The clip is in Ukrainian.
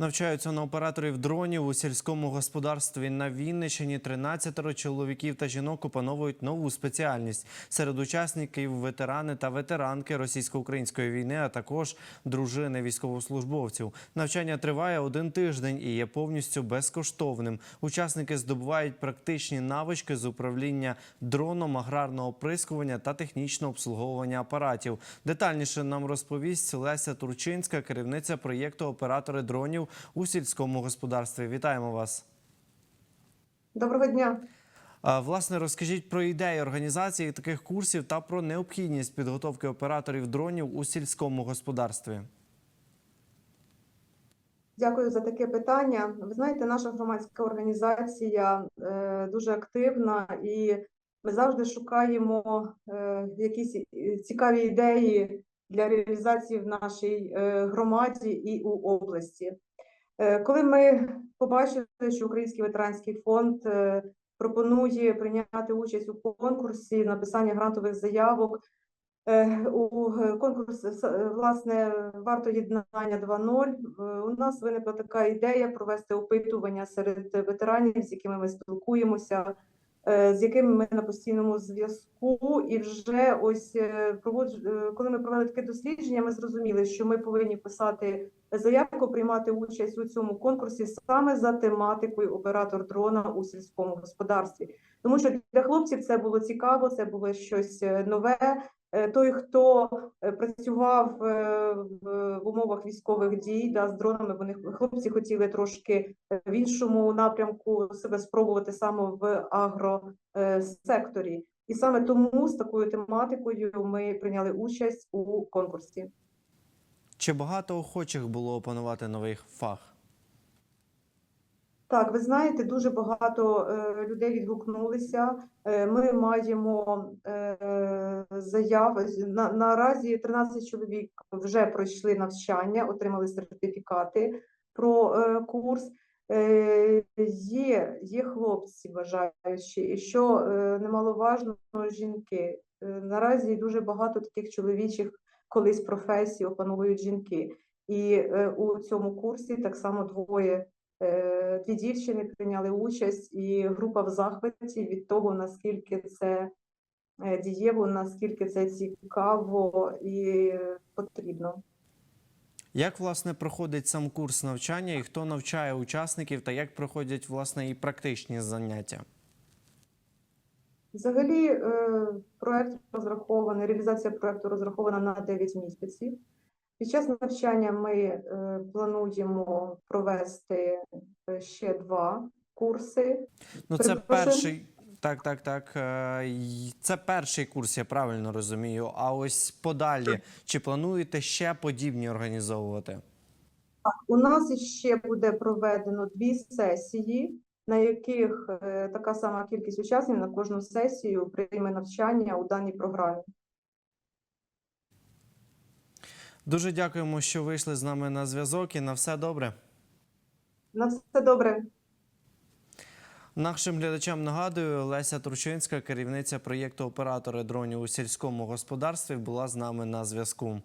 Навчаються на операторів дронів у сільському господарстві на Вінниччині. 13 чоловіків та жінок опановують нову спеціальність. Серед учасників ветерани та ветеранки російсько-української війни, а також дружини військовослужбовців. Навчання триває один тиждень і є повністю безкоштовним. Учасники здобувають практичні навички з управління дроном, аграрного оприскування та технічного обслуговування апаратів. Детальніше нам розповість Леся Турчинська, керівниця проєкту оператори дронів у сільському господарстві. Вітаємо вас. Доброго дня. Власне, розкажіть про ідеї організації таких курсів та про необхідність підготовки операторів дронів у сільському господарстві. Дякую за таке питання. Ви знаєте, наша громадська організація е, дуже активна і ми завжди шукаємо е, якісь е, цікаві ідеї для реалізації в нашій е, громаді і у області. Е, коли ми побачили, що Український ветеранський фонд е, пропонує прийняти участь у конкурсі написання грантових заявок, Е, У конкурс власне варто єднання 2.0. е, У нас виникла така ідея провести опитування серед ветеранів, з якими ми спілкуємося, з якими ми на постійному зв'язку. І вже ось е, е, коли ми провели таке дослідження, ми зрозуміли, що ми повинні писати заявку, приймати участь у цьому конкурсі саме за тематикою оператор дрона у сільському господарстві. Тому що для хлопців це було цікаво, це було щось е, нове. Е, Той, хто е, працював е, в умовах військових дій да, з дронами, вони хлопці хотіли трошки в іншому напрямку себе спробувати саме в агросекторі. І саме тому з такою тематикою ми прийняли участь у конкурсі. Чи багато охочих було опанувати новий фах? Так, ви знаєте, дуже багато е, людей відгукнулися. Е, ми маємо е, заяви. На, наразі 13 чоловік вже пройшли навчання, отримали сертифікати про курс. Є, є хлопці бажаючі, і що немаловажно, жінки. Наразі дуже багато таких чоловічих колись професій опановують жінки. І у цьому курсі так само двоє Дві дівчини прийняли участь, і група в захваті від того, наскільки це е, дієво, наскільки це цікаво і потрібно. Як власне проходить сам курс навчання і хто навчає учасників, та як проходять власне і практичні заняття? Взагалі, е, проект розрахований, реалізація проекту розрахована на 9 місяців. Під час навчання ми е, плануємо провести е, ще два курси. Ну, це Перепрошую? перший. Так, так, так. е, Це перший курс, я правильно розумію. А ось подалі, чи плануєте ще подібні організовувати? У нас ще буде проведено дві сесії, на яких така сама кількість учасників на кожну сесію прийме навчання у даній програмі. Дуже дякуємо, що вийшли з нами на зв'язок і на все добре. На все добре. Нашим глядачам нагадую, Леся Турчинська, керівниця проєкту оператори дронів у сільському господарстві, була з нами на зв'язку.